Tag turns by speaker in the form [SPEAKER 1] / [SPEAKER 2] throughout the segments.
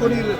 [SPEAKER 1] konuyu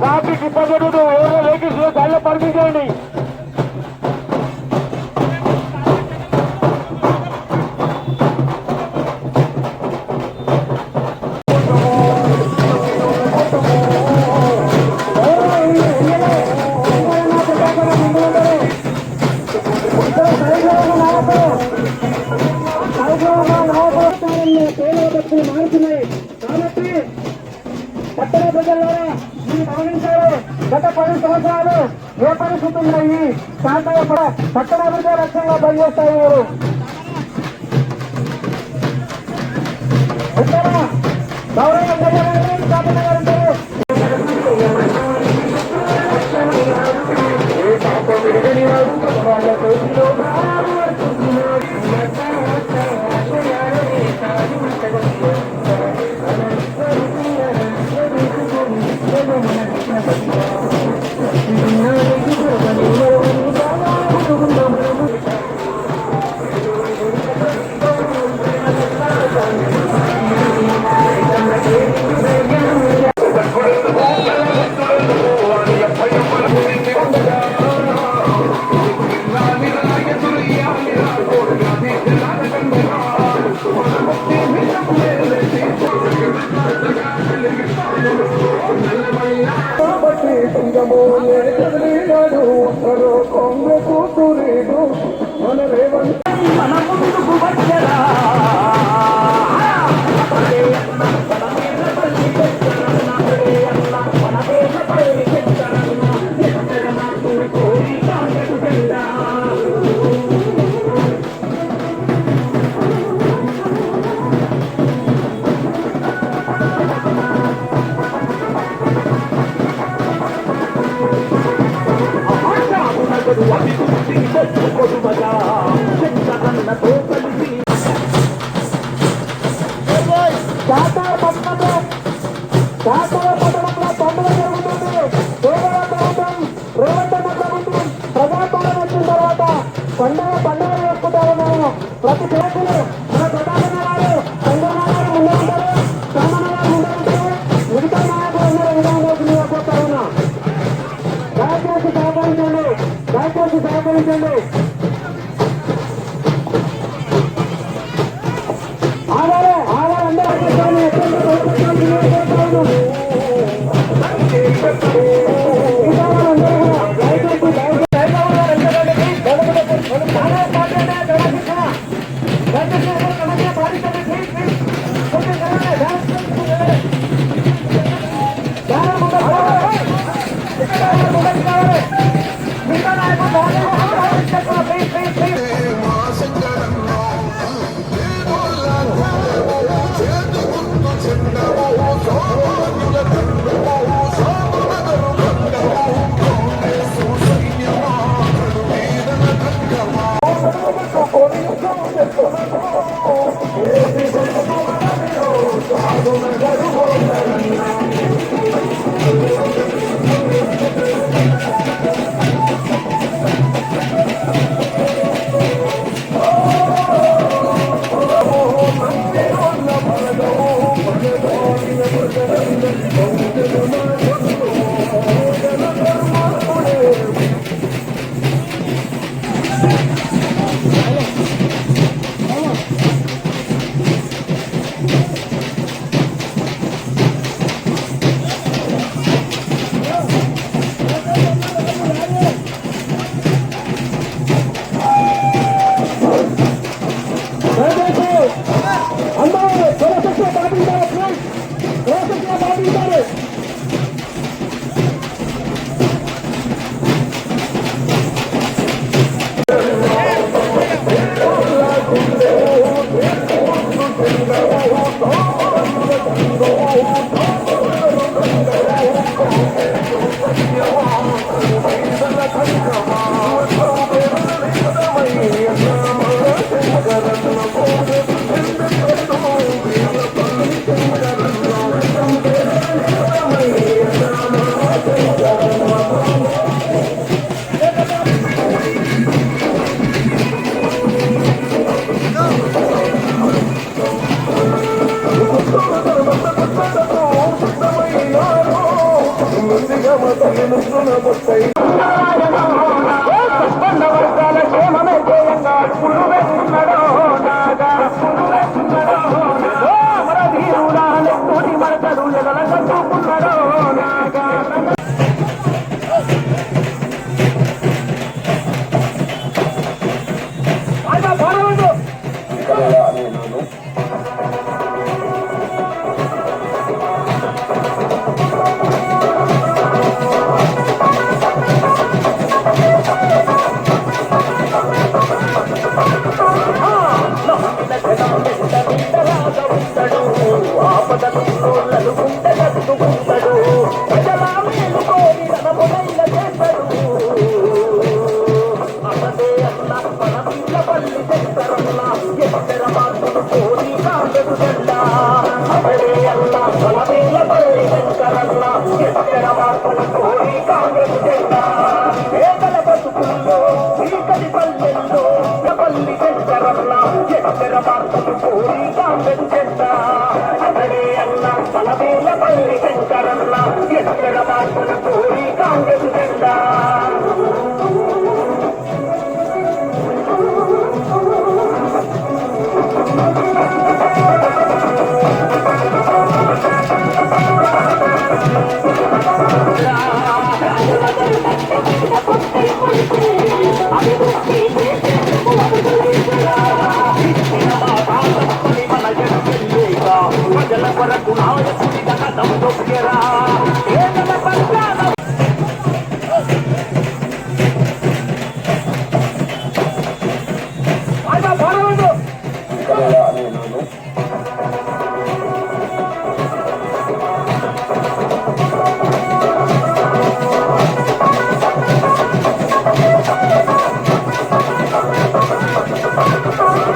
[SPEAKER 1] traffic ఇబ్బంది జరుగుతుంది ఎవరో వెహికల్స్ దానిలో పర్మిషన్ పట్టణ అభివృద్ధి లక్ష్యంగా
[SPEAKER 2] పనిచేస్తారు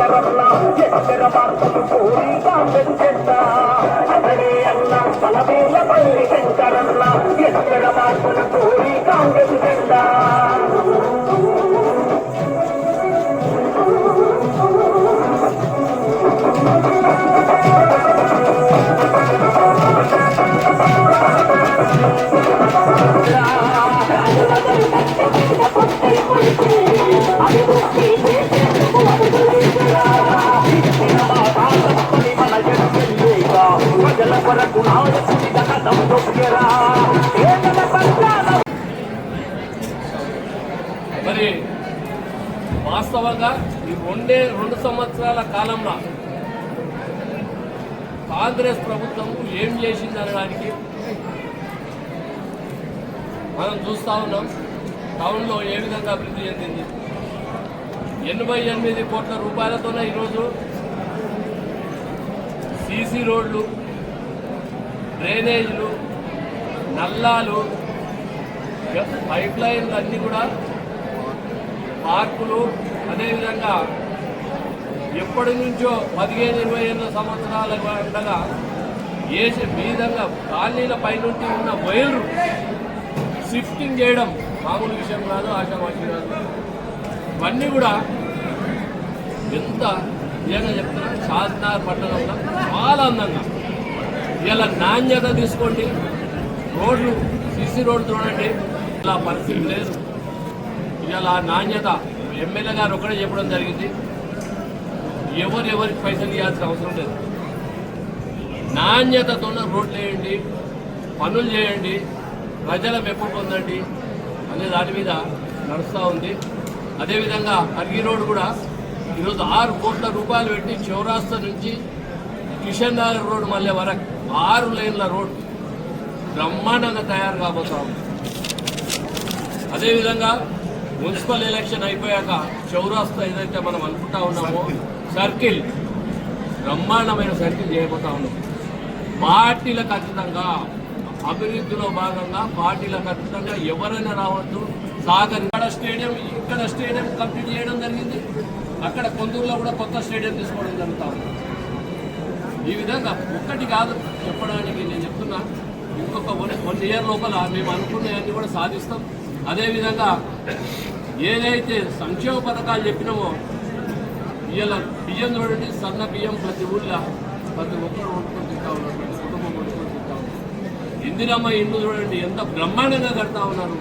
[SPEAKER 2] పల్లి శంకరన్న ఎక్కర మార్పులు కోరి కాంగ్రెస్ జెండా అతడే అన్న బలమేల పల్లి శంకరన్న ఎక్కర మార్పులు కోరి కాంగ్రెస్ జెండా కొరకు నాయకుడి కథం పేదల
[SPEAKER 3] మరి వాస్తవంగా ఈ రెండే రెండు సంవత్సరాల కాలంలో కాంగ్రెస్ ప్రభుత్వం ఏం చేసింది అనడానికి మనం చూస్తా ఉన్నాం. టౌన్లో ఏ విధంగా అభివృద్ధి చెందింది? ఎనభై ఎనిమిది కోట్ల రూపాయలతోనే ఈరోజు సీసీ రోడ్లు డ్రైనేజీలు నల్లాలు పైప్ లైన్లు అన్నీ కూడా పార్కులు అదేవిధంగా ఎప్పటి నుంచో పదిహేను ఇరవై ఏళ్ళ సంవత్సరాల ఉండగా వేసే విధంగా కాలనీల పైనుండి ఉన్న వైర్లు షిఫ్టింగ్ చేయడం మామూలు విషయం కాదు ఆశామాషి కాదు. ఇవన్నీ కూడా ఎంత నిజంగా చెప్తున్నా చార్మినార్ పట్టణంలో చాలా అందంగా. ఇలా నాణ్యత తీసుకోండి. రోడ్లు సిసి రోడ్లు చూడండి. ఇలా పరిస్థితి లేదు. ఇలా నాణ్యత ఎమ్మెల్యే గారు ఒకటే చెప్పడం జరిగింది. ఎవరు ఎవరికి పైసలు ఇవ్వాల్సిన అవసరం లేదు. నాణ్యతతో రోడ్లు వేయండి పనులు చేయండి ప్రజల మెప్పు పొందండి అనే దాని మీద నడుస్తూ ఉంది. అదేవిధంగా అర్గి రోడ్ కూడా ఈరోజు ఆరు కోట్ల రూపాయలు పెట్టి చౌరాస్తా నుంచి కిషన్ నగర్ రోడ్ మళ్ళీ వరకు ఆరు లైన్ల రోడ్ బ్రహ్మాండంగా తయారు కాబోతా ఉంది. అదేవిధంగా మున్సిపల్ ఎలక్షన్ అయిపోయాక చౌరాస్తా ఏదైతే మనం అనుకుంటా ఉన్నామో సర్కిల్ బ్రహ్మాండమైన సర్కిల్ చేయబోతా ఉన్నాం. పార్టీలకు ఖచ్చితంగా అభివృద్ధిలో భాగంగా పార్టీలకు ఖచ్చితంగా ఎవరైనా రావద్దు సాగర్ ఇక్కడ స్టేడియం ఇక్కడ స్టేడియం కంప్లీట్ చేయడం జరిగింది. అక్కడ కొందూరులో కూడా కొత్త స్టేడియం తీసుకోవడం జరుగుతూ ఉంది. ఈ విధంగా ఒక్కటి కాదు చెప్పడానికి నేను చెప్తున్నా. ఇంకొక వన్ వన్ ఇయర్ లోపల మేము అనుకున్నవన్నీ కూడా సాధిస్తాం. అదేవిధంగా ఏదైతే సంక్షేమ పథకాలు చెప్పినామో ఇవాళ బియ్యం చూడండి సన్న బియ్యం ప్రతి ఊళ్ళో ప్రతి ఒక్కరు వండుకొని తింటా ఉన్నారు ప్రతి కుటుంబం వండుకొని తింటా ఉన్నారు. ఇందిరమ్మ ఇండ్లు చూడండి ఎంత బ్రహ్మాండంగా కడతా ఉన్నారు.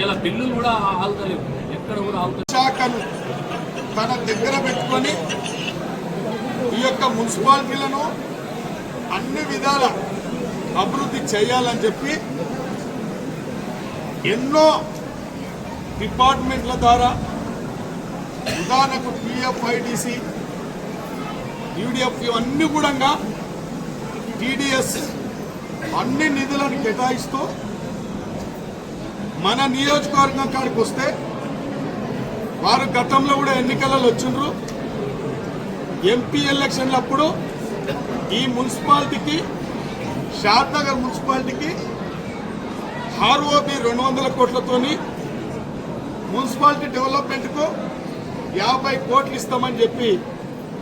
[SPEAKER 3] ఇలా బిల్లులు కూడా ఆగుతలేవు. ఎక్కడ కూడా ఆగుతలేదు
[SPEAKER 4] శాఖను తన దగ్గర పెట్టుకొని ఈ యొక్క మున్సిపాలిటీలను అన్ని విధాల అభివృద్ధి చేయాలని చెప్పి ఎన్నో డిపార్ట్మెంట్ల ద్వారా ఉదాహరణకు పిఎఫ్ఐడిసి యూడిఎఫ్ ఇవన్నీ కూడా టీడీఎస్ అన్ని నిధులను కేటాయిస్తూ మన నియోజకవర్గం కాడికి వస్తే వారు గతంలో కూడా ఎన్నికలలో వచ్చిండ్రు. ఎంపీ ఎలక్షన్లప్పుడు ఈ మున్సిపాలిటీకి షాద్నగర్ మున్సిపాలిటీకి ఆర్ఓబి రెండు వందల కోట్లతోని మున్సిపాలిటీ డెవలప్మెంట్కు యాభై కోట్లు ఇస్తామని చెప్పి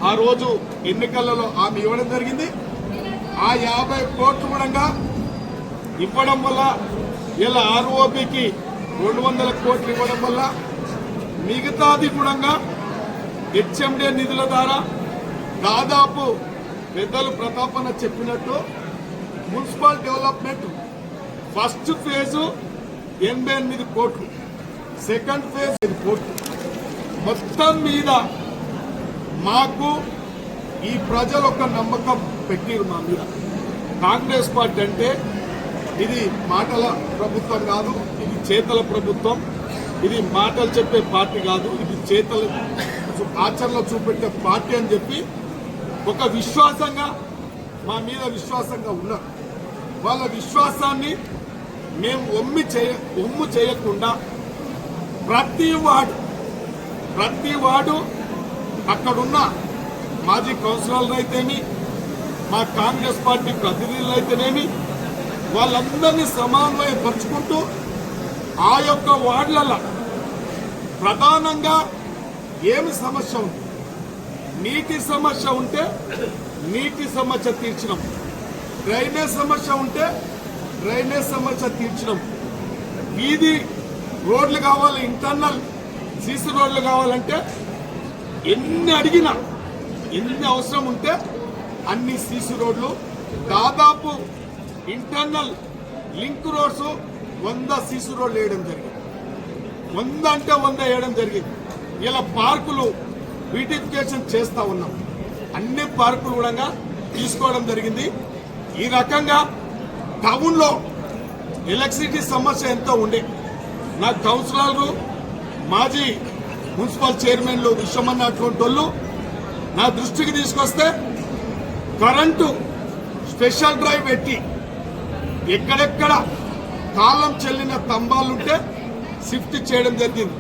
[SPEAKER 4] ఆ రోజు ఎన్నికలలో ఆమె ఇవ్వడం జరిగింది. ఆ యాభై కోట్లు కూడా ఇవ్వడం వల్ల ఇలా ఆర్ఓబికి రెండు వందల కోట్లు ఇవ్వడం వల్ల మిగతాది కూడా హెచ్ఎండే నిధుల ద్వారా దాదాపు పెద్దలు ప్రతాపన చెప్పినట్టు మున్సిపల్ డెవలప్మెంట్ ఫస్ట్ ఫేజు ఎనభై ఎనిమిది కోట్లు. సెకండ్ ఫేజ్ ఐదు కోట్లు. మొత్తం మీద మాకు ఈ ప్రజలు ఒక నమ్మకం పెట్టిరు మా మీద. కాంగ్రెస్ పార్టీ అంటే ఇది మాటల ప్రభుత్వం కాదు ఇది చేతల ప్రభుత్వం. ఇది మాటలు చెప్పే పార్టీ కాదు ఇది చేతలు ఆచరణలో చూపెట్టే పార్టీ అని చెప్పి ఒక విశ్వాసంగా మా మీద విశ్వాసంగా ఉన్నారు వాళ్ళ విశ్వాసాన్ని మేము ఒమ్మి చేయ ఒమ్ము చేయకుండా ప్రతి వార్డు ప్రతి వార్డు అక్కడున్న మాజీ కౌన్సిలర్లు అయితేమి మా కాంగ్రెస్ పార్టీ ప్రతినిధులు అయితేనేమి వాళ్ళందరినీ సమన్వయపరుచుకుంటూ ఆ యొక్క వార్డులలో ప్రధానంగా ఏమి సమస్య ఉంది? నీటి సమస్య ఉంటే నీటి సమస్య తీర్చడం డ్రైనేజ్ సమస్య ఉంటే డ్రైనేజ్ సమస్య తీర్చడం వీధి రోడ్లు కావాలి ఇంటర్నల్ సీసీ రోడ్లు కావాలంటే ఎన్ని అడిగినా ఎన్ని అవసరం ఉంటే అన్ని సీసీ రోడ్లు. దాదాపు ఇంటర్నల్ లింక్ రోడ్స్ వంద సీసీ రోడ్లు వేయడం జరిగింది. వంద అంటే వంద వేయడం జరిగింది. ఇలా పార్కులు బ్యూటిఫికేషన్ చేస్తూ ఉన్నాం. అన్ని పార్కులు కూడా తీసుకోవడం జరిగింది. ఈ రకంగా టౌన్లో ఎలక్ట్రిసిటీ సమస్య ఎంతో ఉండే. నా కౌన్సిలర్లు మాజీ మున్సిపల్ చైర్మన్లు విశ్వమన్న అటువంటి వాళ్ళు నా దృష్టికి తీసుకొస్తే కరెంటు స్పెషల్ డ్రైవ్ పెట్టి ఎక్కడెక్కడ కాలం చెల్లిన స్తంభాలుంటే షిఫ్ట్ చేయడం జరిగింది.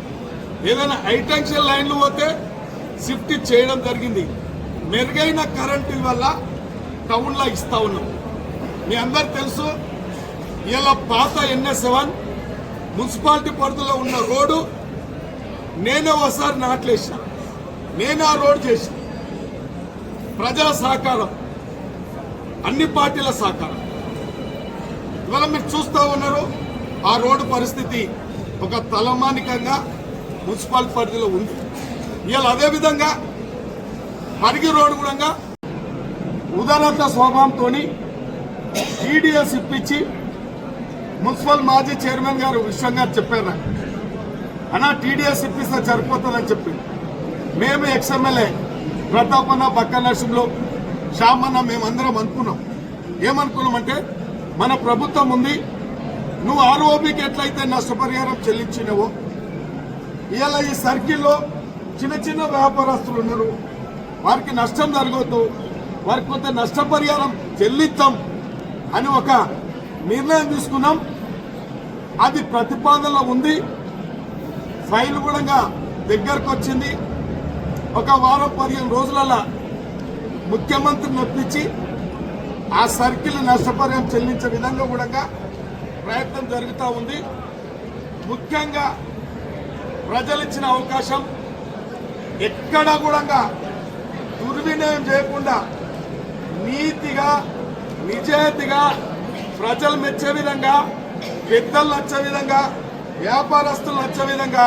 [SPEAKER 4] ఏదైనా హైటెన్షన్ లైన్లు పోతే షిఫ్ట్ చేయడం జరిగింది. మెరుగైన కరెంటు వల్ల టౌన్లో ఇస్తా ఉన్నాం. మీ అందరు తెలుసు ఇలా పాత ఎన్ఎస్ సెవెన్ మున్సిపాలిటీ పరిధిలో ఉన్న రోడ్డు నేనే ఒకసారి నాట్లేసిన. నేను ఆ రోడ్ చేసిన. ప్రజల సహకారం అన్ని పార్టీల సహకారం. ఇవాళ మీరు చూస్తూ ఉన్నారు ఆ రోడ్డు పరిస్థితి ఒక తలమానికంగా మున్సిపాలిటీ పరిధిలో ఉంది. ఇవాళ అదేవిధంగా పరిగి రోడ్డు కూడా ఉదారత స్వభావంతో టీడీఎస్ ఇప్పించి మున్సిపల్ మాజీ చైర్మన్ గారు విషయం గారు చెప్పారు నాకు. అన్నా టీడీఎస్ ఇప్పిస్తే సరిపోతుందని చెప్పి మేము ఎక్స్ఎమ్మెల్యే ప్రతాపన్న పక్క నర్సింలో శ్యామన్న మేమందరం అనుకున్నాం. ఏమనుకున్నామంటే మన ప్రభుత్వం ఉంది నువ్వు ఆర్ఓబికి ఎట్లయితే నష్టపరిహారం చెల్లించినవో ఇలా ఈ సర్కిల్లో చిన్న చిన్న వ్యాపారస్తులు ఉన్నారు. వారికి నష్టం జరగవద్దు. వారికి కొంత నష్టపరిహారం చెల్లిద్దాం అని ఒక నిర్ణయం తీసుకున్నాం. అది ప్రతిపాదనలో ఉంది. ఫైల్ కూడా దగ్గరకు వచ్చింది. ఒక వారం పదిహేను రోజులలో ముఖ్యమంత్రిని ఒప్పించి ఆ సర్కిల్ నష్టపరిహారం చెల్లించే విధంగా కూడా ప్రయత్నం జరుగుతూ ఉంది. ముఖ్యంగా ప్రజలు ఇచ్చిన అవకాశం ఎక్కడా కూడా దుర్వినియోగం చేయకుండా నీతిగా నిజాయితీగా ప్రజలు మెచ్చే విధంగా పెద్దలు నచ్చే విధంగా వ్యాపారస్తులు నచ్చే విధంగా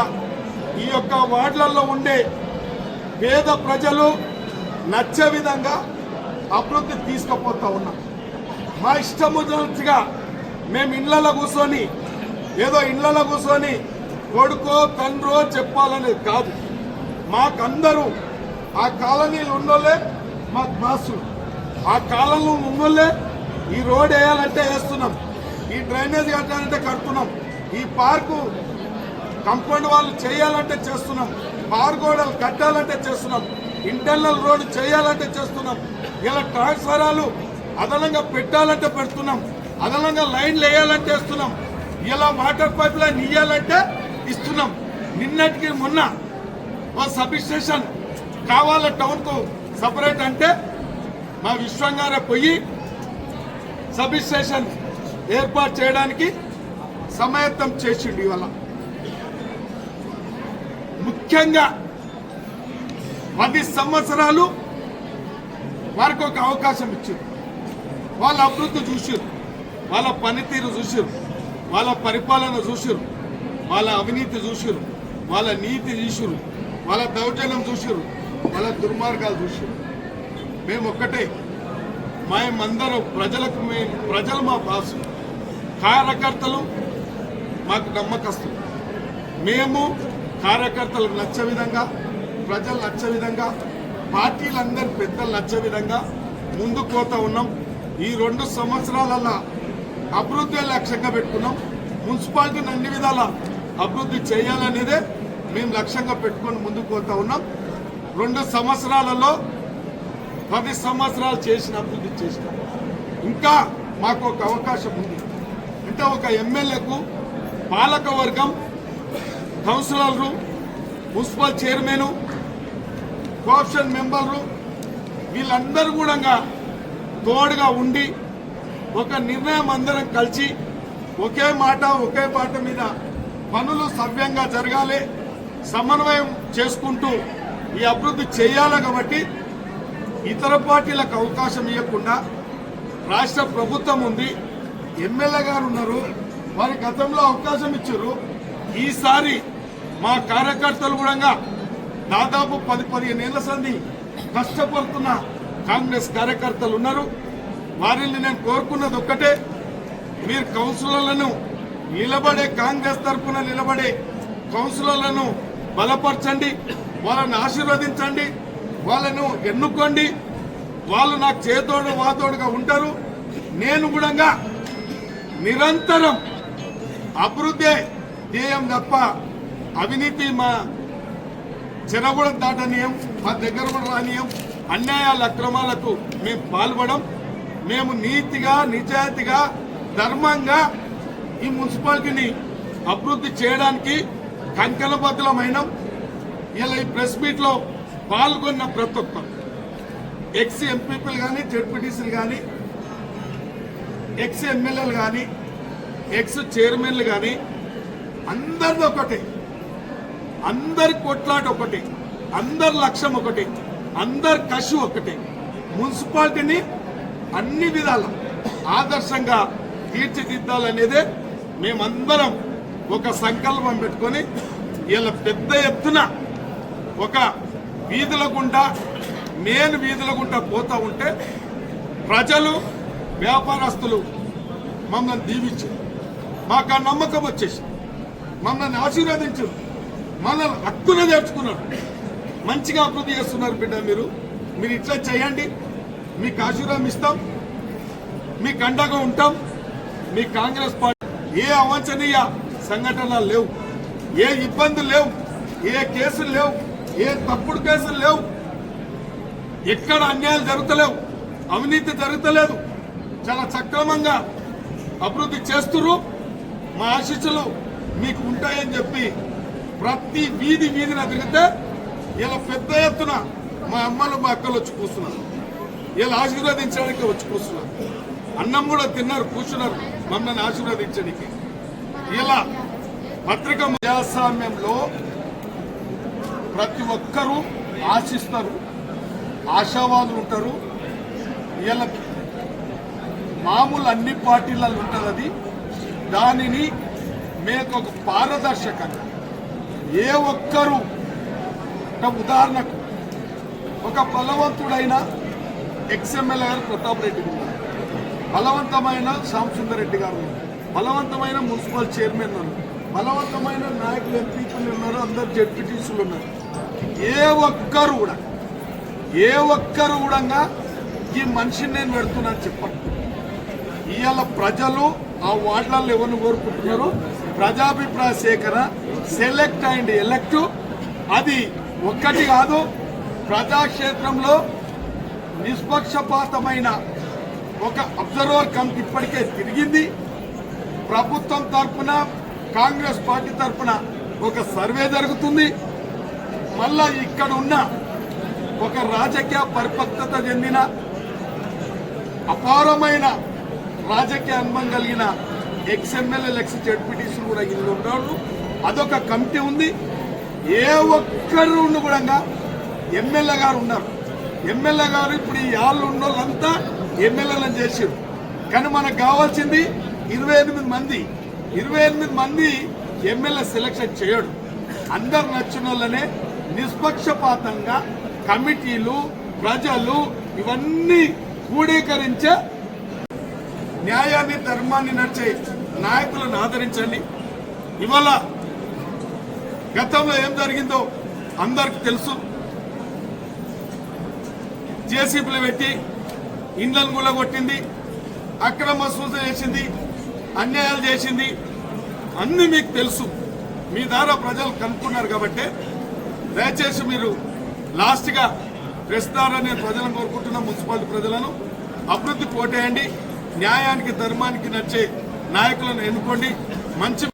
[SPEAKER 4] ఈ యొక్క వార్డులలో ఉండే పేద ప్రజలు నచ్చే విధంగా అభివృద్ధి తీసుకుపోతా ఉన్నాం. మా ఇష్టం వచ్చినట్టుగా మేము ఇళ్ళలో కూర్చొని ఏదో ఇళ్ళలో కూర్చొని కొడుకో తండ్రో చెప్పాలనేది కాదు. మాకందరూ ఆ కాలనీలు ఉన్నోళ్ళే మాకు బాసులు ఆ కాలంలో ఉన్నోళ్ళే ఈ రోడ్ వేయాలంటే వేస్తున్నాం. ఈ డ్రైనేజ్ కట్టాలంటే కడుతున్నాం. ఈ పార్కు కంపౌండ్ వాళ్ళు చేయాలంటే చేస్తున్నాం. పార్గోడలు కట్టాలంటే చేస్తున్నాం. ఇంటర్నల్ రోడ్ చేయాలంటే చేస్తున్నాం. ఇలా ట్రాన్స్ఫరాలు అదనంగా పెట్టాలంటే పెడుతున్నాం. అదనంగా లైన్లు వేయాలంటే వేస్తున్నాం. ఇలా వాటర్ పైప్ లైన్ ఇయ్యాలంటే ఇస్తున్నాం. నిన్నటికి మొన్న ఓ సబ్ స్టేషన్ కావాల టౌన్కు సపరేట్ అంటే మా విశ్వంగారే పోయి సబ్ స్టేషన్ ఏర్పాటు చేయడానికి సమాయత్తం చేసిండు ఇవాళ. ముఖ్యంగా పది సంవత్సరాలు వారికి ఒక అవకాశం ఇచ్చారు వాళ్ళ అభివృద్ధి చూసారు వాళ్ళ పనితీరు చూసారు వాళ్ళ పరిపాలన చూసారు వాళ్ళ అవినీతి చూసారు వాళ్ళ నీతి చూసారు వాళ్ళ దౌర్జన్యం చూసారు వాళ్ళ దుర్మార్గాలు చూసారు మేము ఒక్కటే. మేమందరం ప్రజలకు మేము ప్రజలు మా బాసు. కార్యకర్తలు మాకు నమ్మకస్తులు. మేము కార్యకర్తలకు నచ్చే విధంగా ప్రజలు నచ్చే విధంగా పార్టీలందరి పెద్దలు నచ్చే విధంగా ముందు కోత ఉన్నాం. ఈ రెండు సంవత్సరాలలో అభివృద్ధి లక్ష్యంగా పెట్టుకున్నాం. మున్సిపాలిటీని అన్ని విధాల అభివృద్ధి చేయాలనేదే మేము లక్ష్యంగా పెట్టుకొని ముందుకు పోతా ఉన్నాం. రెండు సంవత్సరాలలో పది సంవత్సరాలు చేసిన అభివృద్ధి చేసినాం. ఇంకా మాకు ఒక అవకాశం ఉంది. అంటే ఒక ఎమ్మెల్యేకు పాలక వర్గం కౌన్సిలర్లు మున్సిపల్ చైర్మన్ కోఆప్షన్ మెంబర్లు వీళ్ళందరూ కూడా తోడుగా ఉండి ఒక నిర్ణయం అందరం కలిసి ఒకే మాట ఒకే పాట మీద పనులు సవ్యంగా జరగాలి. సమన్వయం చేసుకుంటూ ఈ అభివృద్ధి చేయాలి కాబట్టి ఇతర పార్టీలకు అవకాశం ఇవ్వకుండా రాష్ట్ర ప్రభుత్వం ఉంది ఎమ్మెల్యే గారు ఉన్నారు వారి గతంలో అవకాశం ఇచ్చారు. ఈసారి మా కార్యకర్తలు కూడా దాదాపు పది పదిహేను ఏళ్ళ సంది కష్టపడుతున్న కాంగ్రెస్ కార్యకర్తలు ఉన్నారు. వారిని నేను కోరుకున్నది ఒక్కటే మీరు కౌన్సిలర్లను నిలబడే కాంగ్రెస్ తరఫున నిలబడే కౌన్సిలర్లను బలపరచండి వాళ్ళని ఆశీర్వదించండి వాళ్ళను ఎన్నుకోండి వాళ్ళు నాకు చేతోడు వాతోడుగా ఉంటారు. నేను కూడా నిరంతరం అభివృద్ధి ధ్యేయం తప్ప అవినీతి మా చెరగూడ దాటనీయం మా దగ్గర కూడా రానీయం. అన్యాయాల అక్రమాలకు మేము పాల్పడం మేము నీతిగా నిజాయితీగా ధర్మంగా ఈ మున్సిపాలిటీని అభివృద్ధి చేయడానికి కంకణబద్ధులమైనం ఇలా ఈ ప్రెస్ మీట్లో పాల్గొన్న ప్రతి ఒక్కరు. ఎక్స్ ఎంపీపీలు కానీ జెడ్పీటీసీలు కానీ ఎక్స్ ఎమ్మెల్యేలు కానీ ఎక్స్ చైర్మన్లు కానీ అందరిది ఒకటి. అందరి కొట్లాట ఒకటి అందరి లక్ష్యం ఒకటి అందరి కసి ఒకటి. మున్సిపాలిటీని అన్ని విధాల ఆదర్శంగా తీర్చిదిద్దాలనేదే మేమందరం ఒక సంకల్పం పెట్టుకొని వీళ్ళ పెద్ద ఎత్తున ఒక వీధుల గుండా నేను వీధుల గుండా పోతూ ఉంటే ప్రజలు వ్యాపారస్తులు మమ్మల్ని దీవించారు. మాకు ఆ నమ్మకం వచ్చేసి మమ్మల్ని ఆశీర్వదించారు. మనల్ని హక్కున నేర్చుకున్నారు. మంచిగా అభివృద్ధి చేస్తున్నారు బిడ్డ మీరు. మీరు ఇట్లా చేయండి. మీకు ఆశీర్వాదం ఇస్తాం. మీకు అండగా ఉంటాం. మీ కాంగ్రెస్ పార్టీ ఏ అవాంఛనీయ సంఘటనలు లేవు. ఏ ఇబ్బందులు లేవు ఏ కేసులు లేవు ఏ తప్పుడు కేసులు లేవు. ఎక్కడ అన్యాయాలు జరుగుతలేవు అవినీతి జరుగుతలేదు. చాలా సక్రమంగా అభివృద్ధి చేస్తురు మా ఆశీస్సులు మీకు ఉంటాయని చెప్పి ప్రతి వీధి వీధిన తిరిగితే ఇలా పెద్ద ఎత్తున మా అమ్మలు మా అక్కలు వచ్చి కూర్చున్నారు. ఇలా ఆశీర్వదించడానికి వచ్చి కూర్చున్నారు. అన్నం కూడా తిన్నారు కూర్చున్నారు. మమ్మల్ని ఆశీర్వదించడానికి. ఇలా పత్రిక ప్రజాస్వామ్యంలో ప్రతి ఒక్కరూ ఆశిస్తారు ఆశావాదులు ఉంటారు. ఇలా మామూలు అన్ని పార్టీలలో ఉంటుంది అది దానిని మేము ఒక పారదర్శకంగా ఏ ఒక్కరు ఉదాహరణకు ఒక బలవంతుడైన ఎక్స్ఎమ్మెల్యే గారు ప్రతాప్ రెడ్డి ఉన్నారు. బలవంతమైన శ్యామసుందర్ రెడ్డి గారు ఉన్నారు. బలవంతమైన మున్సిపల్ చైర్మన్ ఉన్నారు. బలవంతమైన నాయకులు ఎంపీలు ఉన్నారు అందరు జడ్పీటీసీలు ఉన్నారు. ఏ ఒక్కరు కూడా ఏ ఒక్కరు కూడా ఈ మనిషిని నేను పెడుతున్నాను చెప్పండి ఇవాళ ప్రజలు ఆ వార్డులలో ఎవరిని కోరుకుంటున్నారు? ప్రజాభిప్రాయ సేకరణ సెలెక్ట్ అండ్ ఎలెక్ట్. అది ఒక్కటి కాదు ప్రజాక్షేత్రంలో నిష్పక్షపాతమైన ఒక అబ్జర్వర్ కమిటీ ఇప్పటికే తిరిగింది. ప్రభుత్వం తరఫున కాంగ్రెస్ పార్టీ తరఫున ఒక సర్వే జరుగుతుంది. మళ్ళా ఇక్కడ ఉన్న ఒక రాజకీయ పరిపక్వత చెందిన అపారమైన రాజకీయ అనుభవం కలిగిన ఎక్స్ఎమ్మెల్యే ఎక్స్ జడ్పీటీసీ కూడా ఇందులో ఉండేవాళ్ళు. అదొక కమిటీ ఉంది. ఏ ఒక్కరు ఉండి కూడా ఎమ్మెల్యే గారు ఉన్నారు. ఎమ్మెల్యే గారు ఇప్పుడు ఈ ఆళ్ళు ఉన్న వాళ్ళంతా ఎమ్మెల్యేలను చేసారు కానీ మనకు కావాల్సింది ఇరవై ఎనిమిది మంది ఇరవై ఎనిమిది మంది ఎమ్మెల్యే సెలక్షన్ చేయడు. అందరు నచ్చిన వాళ్ళనే నిష్పక్షపాతంగా కమిటీలు ప్రజలు ఇవన్నీ కూడీకరించే న్యాయాన్ని ధర్మాన్ని నడిచే నాయకులను ఆదరించండి. ఇవాళ గతంలో ఏం జరిగిందో అందరికి తెలుసు. జేసీపీలు పెట్టి ఇండ్లను కొట్టింది అక్రమ సూచన చేసింది అన్యాయాలు చేసింది. అన్ని మీకు తెలుసు. మీ ద్వారా ప్రజలు కనుక్కున్నారు కాబట్టి దయచేసి మీరు లాస్ట్గా ప్రెస్ ద్వారా నేను ప్రజలను కోరుకుంటున్న మున్సిపాలిటీ ప్రజలను. అభివృద్ధి పోటేయండి. న్యాయానికి ధర్మానికి నచ్చే నాయకులను ఎన్నుకోండి. మంచి